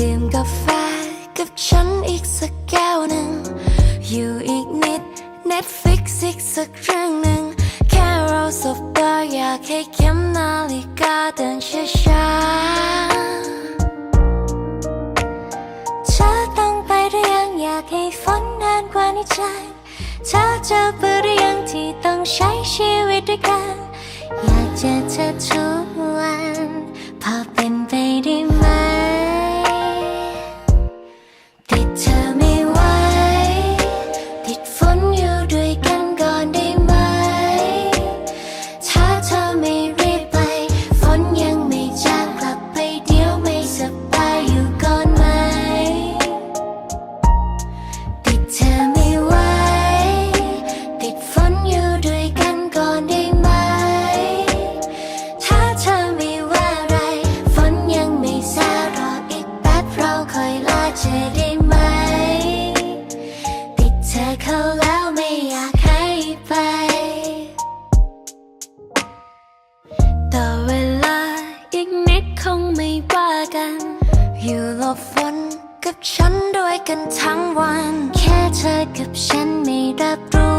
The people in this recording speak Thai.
ดื่มกาแฟกับฉันอีกสักแก้วหนึ่ง อยู่อีกนิด Netflix อีกสักเรื่องหนึ่ง แค่เราสบตาอยากให้เข็มนาฬิกาเดินช้าๆเธอต้องไปหรือยังอยากให้ฝนนานกว่านี้ใจเธอจะเบื่อหรือยังที่ต้องใช้ชีวิตด้วยกัน อยากเจอเธอทุก ติดเธอไม่ไหวติดฝนอยู่ด้วยกันก่อนได้ไหม ถ้าเธอไม่รีบไป ฝนยังไม่จากกลับไปเดียวไม่สบายอยู่ก่อนไหม ติดเธอไม่ไหวติดฝนอยู่ด้วยกันก่อนได้ไหม ถ้าเธอไม่ว่าไร ฝนยังไม่ซารออีกแป๊บเราคอยลาเธอ เขาแล้วไม่อยากให้ไปแต่เวลาอีกนิดคงไม่ว่ากัน อยู่หลบฝนกับฉันด้วยกันทั้งวัน แค่เธอกับฉันไม่รับรู้